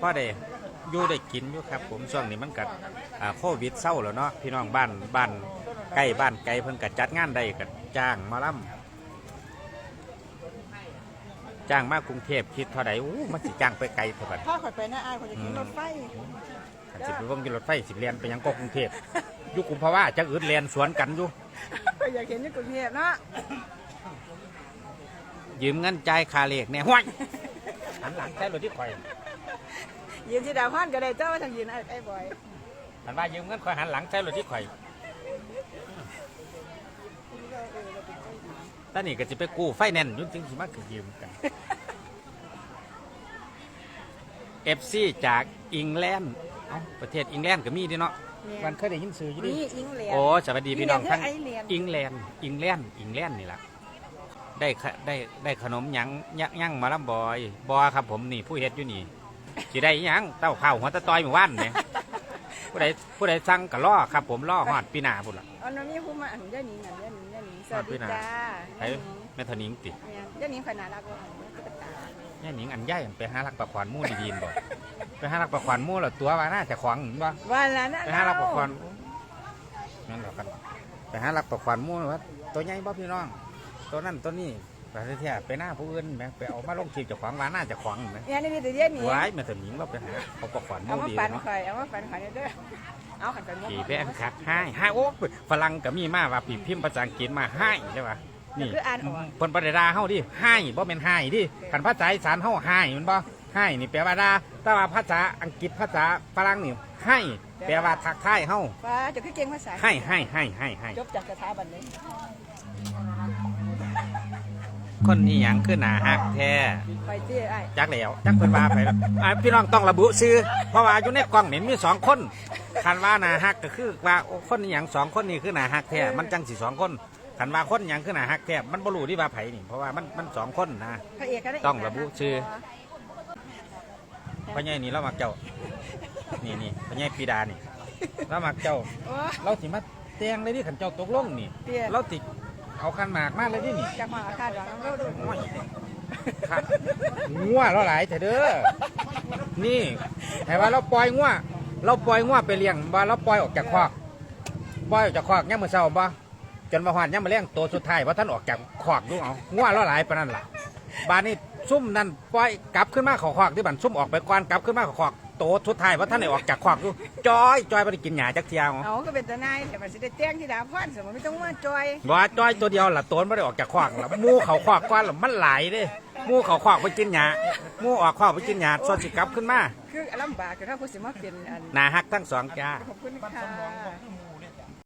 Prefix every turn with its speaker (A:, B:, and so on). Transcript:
A: พ่อได้อยู่ได้กินอยู่ครับ ผมช่วงนี้มันกัดโควิดเศร้าแล้วเนาะพี่น้องบ้านบ้านใกล้บ้านไกลเพิ่นกัดจัดงานได้กัจ้างหมาล่ำจ้างมากรุงเทพคิดเท่าไหร่อู้มันสิจ้างไปไกลเท่าไหร่
B: ถ้าข่อยไปหน้าอายข่อยจะขึ้นรถไฟ
A: ขันสิไปเบิ่งอยู่รถไฟสิเรียนไปยังก็กรุงเทพอยุคุมภาวะจักอึดเรียนสวนกันอยู่
B: ข่อยอยากเห็นในกรุงเทพเนาะ
A: ยืมเงินจ่ายค่าเลขเนี่ยห้วยหันหลังใช้รถที่ข่อย
B: ยืนที่ดาวพันก็ได้เจ้าว่าทางยืนไอ้ไอ้บอย
A: หันว่ายืมเงินข่อยหันหลังใช้รถที่ข่อยตอนนี้ก็จะไปกู้ไฟแนนซ์อยุ่งจริงสิมากคือยืมกันเอฟซีจากอังกฤษเอ้าประเทศอังกฤษก็มีเดิเนาะมันเคยได้ยินสื่ออยู่ดิ
B: นี่อิงเลียน
A: โอ้สวัสดีพี่น้องทั้ง
B: ไอเลียน
A: อังกฤษอังกฤษอังกฤษนี่แหละได้ขะได้ได้ขนมหยังยักยั่งมาลำบอยบอครับผมนี่ผู้เฮ็ดอยู่นี่ สิได้หยังเต้าข้าวหัวตะตอยหมู่บ้านเนี่ยผู้ใดผู้ใดสั่งก็ล่อครับ ผมล่อฮอดปีหน้าพุ่นล่ะ
B: อันนั้นมีผู้มาอันย่านิงอันย่านิงย่านิงสวัสดีจ้า
A: ไอ้แม่ทนิงติ
B: ย่านิงขนาดรักว่าตุ๊กตา
A: แม่หนิงอันใหญ่ไปหาลักปลาขวานหมู่ดีๆบ่ไปหาลักปลาขวานหมู่แล้วตัวว่าน่าจะขวางบ่
B: วันละนะ
A: ไปหาลักปลาขวานนั่นแหละกันไปหาลักปลาขวานหมู่ว่าตัวใหญ่บ่พี่น้อง ตัวนั้นตัวนี้ ไปเที่ยวไปหน้าผู้อื่นแหมไปเอามาลงคลิปเจะขวางว่าน่าจะขวางแหม
B: เนี่ยนี่มีแต่ย่านิง
A: ว้ายแม่ทนิงเราไปหาเอาปลาขวานห
B: เอา
A: มู่
B: มา
A: ดี
B: ปั่น
A: เนาะ
B: ข่อยเอามาปั่นข่อยเด้อเอาขันกัน
A: ขี่แพงคักให้ให้โอ้ฝรั่งก็มีมาว่าปีพิมพ์ภาษาอังกฤษมาให้ใช่ป่ะนี่
B: คืออ่านออก
A: เพิ่นบ่ได้ด่าเฮาดิให้บ่แม่นให้ดิคันภาษาอีสานเฮาให้มันบ่ให้นี่แปลว่าด่าแต่ว่าภาษาอังกฤษภาษาฝรั่งนี่ให้แปลว่าทักทายเฮา
B: ว่าจะคือเก่งภาษา
A: ให้ให้ให้ให้ให้
B: จบจากสถาบันเลย
A: คนนี้หยังคือหน้าฮักแท้
B: ข่อยเตี้ยไอ้
A: จักแล้วจักเพิ่นว่าไปแล้วอ่าพี่น้องต้องระบุชื่อเพราะว่าอยู่ในกล้องนี่มีสองคนคันว่าหน้าฮักก็คือว่าโอ้คนนี้หยังสองคนนี้คือหน้าฮักแท้มันจังสิสองคนคันว่าคนหยังคือหน้าฮักแท้มันบ่รู้ที่ว่าไผนี่เพราะว่ามันมันสองคนนะ
B: พระเอกก็ได้
A: ต้องระบุชื่อพ่อใหญ่นี่เรามักเจ้านี่นี่พ่อใหญ่ปีดานี่เรามักเจ้า
B: โอ้
A: เราสิมาแตงเลยที่ขันเจ้าตกลงนี่
B: เตี้ย
A: เราติ เอาคันหมากมากเลยที่นี่
B: จากมาอาคาดอกน้ำเราดู
A: โอ้ยครับงัวเราหลายแต่เด้อ นี่แต่ว่าเราปล่อยงัวเราปล่อยงัวไปเลี้ยงว่าเราปล่อยออกจากคอกปล่อยออกจากคอกย่ามมือเช้าบ่จนมาหวานย่ามมาเลี้ยงตัวสุดท้ายว่าท่านออกจากคอกดูเอางัวเราหลายปานนั้นล่ะบานนี้ซุ่มนั่นปล่อยกลับขึ้นมาขอคอกที่บันซุ่มออกไปก่อนกลับขึ้นมาขอคอก โตสุดท้ายว่าท่านได้ออกจากคอกดูจอยจอยไปกินหญ้าจักเที่ยว
B: เอาก็เป็นตานายแต่มันสิได้แจ้งที่ดาวพันสมมติไม่ต้องมาจอย
A: บ่ว่าจอยตัวเดียวล่ะโตนไม่ได้ออกจากคอกล่ะหมูเขาคอกก่อนล่ะมันหลายเด้หมูเขาคอกไปกินหญ้าหมูออกคอกไปกินหญ้าส่วนสิกลับขึ้นมา
B: คือลำบากคือถ้าผู้สิมาเป็นอัน
A: หนาฮักทั้งสองจ้า
B: ขอบคุณค่ะ